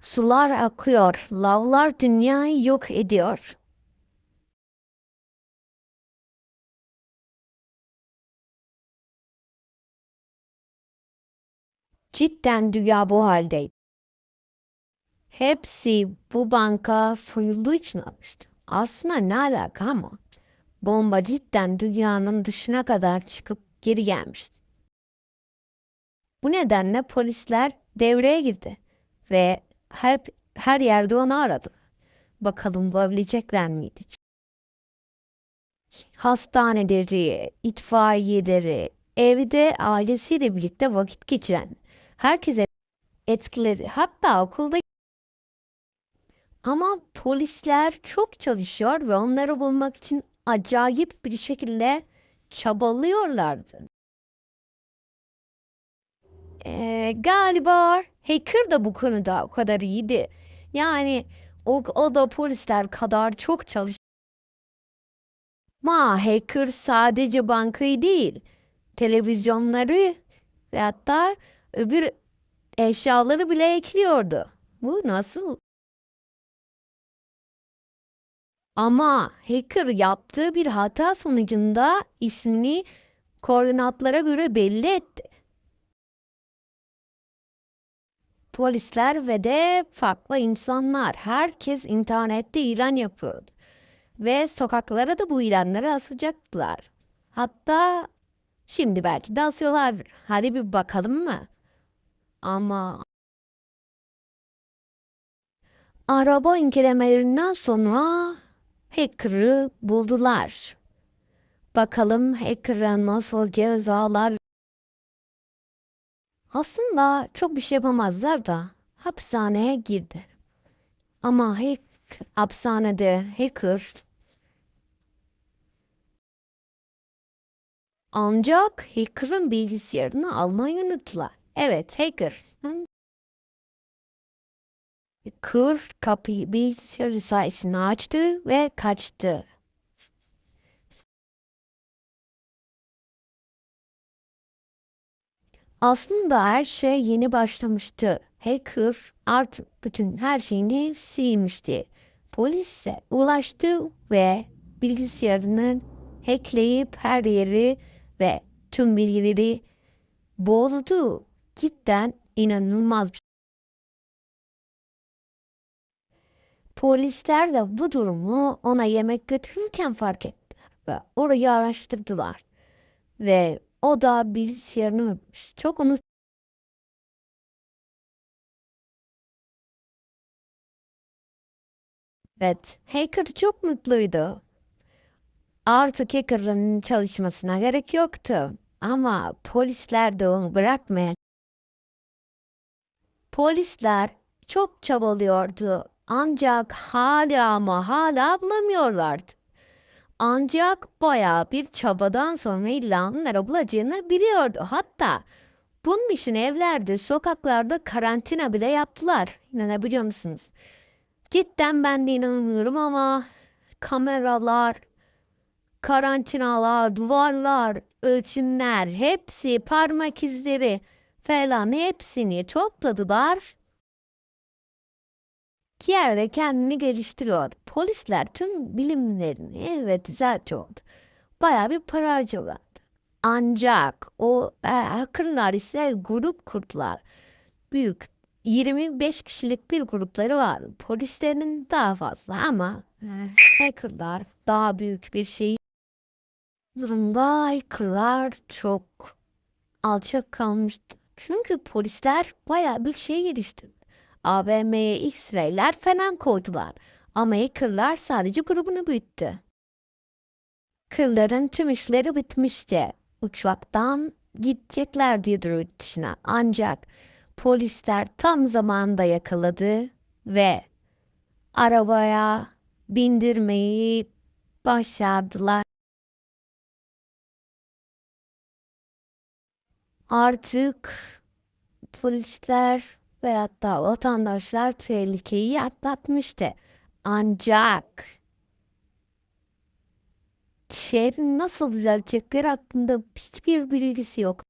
Sular akıyor, lavlar dünyayı yok ediyor. Cidden dünya bu haldeydi. Hepsi bu banka soyulduğu için almıştı. Aslında ne alaka ama bomba cidden dünyanın dışına kadar çıkıp geri gelmişti. Bu nedenle polisler devreye girdi ve hep her yerde onu aradı. Bakalım bulabilecekler miydi? Hastaneleri, itfaiyeleri, evde ailesiyle birlikte vakit geçiren herkese etkiledi. Hatta okulda ama polisler çok çalışıyor ve onları bulmak için acayip bir şekilde çabalıyorlardı. Ee, galiba hacker da bu konuda o kadar iyiydi. Yani o, o da polisler kadar çok çalış. Ma hacker sadece bankayı değil, televizyonları ve hatta öbür eşyaları bile ekliyordu. Bu nasıl? Ama hacker yaptığı bir hata sonucunda ismini koordinatlara göre belli etti. Polisler ve de farklı insanlar. Herkes internette ilan yapıyordu. Ve sokaklara da bu ilanları asacaklar. Hatta şimdi belki de asıyorlardır. Hadi bir bakalım mı? Ama araba incelemelerinden sonra hacker'ı buldular. Bakalım hacker'a nasıl cezalar aslında çok bir şey yapamazlar da hapishaneye girdi. Ama hack, hapishanede hacker ancak hacker'ın bilgisayarını almayı unuttular. Evet hacker. Hacker kapıyı bilgisayarı sayesinde açtı ve kaçtı. Aslında her şey yeni başlamıştı. Hacker artık bütün her şeyini silmişti. Polis ise ulaştı ve bilgisayarını hackleyip her yeri ve tüm bilgileri bozdu. Cidden inanılmaz bir Polisler de bu durumu ona yemek götürürken fark ettiler ve orayı araştırdılar. Ve o da bilgisayarını unutmuş. Çok unut Evet, hacker çok mutluydu. Artık hacker'ın çalışmasına gerek yoktu. Ama polisler de onu bırakmayan. Polisler çok çabalıyordu. Ancak hala ama hala bulamıyorlardı. Ancak bayağı bir çabadan sonra illa onları bulacağını biliyordu. Hatta bunun için evlerde, sokaklarda karantina bile yaptılar. İnanabiliyor musunuz? Cidden ben de inanamıyorum ama kameralar, karantinalar, duvarlar, ölçümler, hepsi parmak izleri falan hepsini topladılar. Yerde kendini geliştiriyor. Polisler tüm bilimlerini evet düzeltiyordu. Bayağı bir para harcıyorlardı. Ancak o e, hackerlar ise grup kurdular. Büyük 25 kişilik bir grupları var. Polislerin daha fazla ama e, hackerlar daha büyük bir şey. Durumda hackerlar çok alçak kalmıştı. Çünkü polisler bayağı bir şey geliştirdi. AVM'ye X-ray'ler falan koydular. Hackerlar sadece grubunu büyüttü. Kırların tüm işleri bitmişti. Uçaktan gideceklerdi yurt dışına. Ancak polisler tam zamanında yakaladı ve arabaya bindirmeyi başardılar. Artık polisler ve hatta vatandaşlar tehlikeyi atlatmıştı. Ancak şehrin nasıl düzelecekleri hakkında hiçbir bilgisi yok.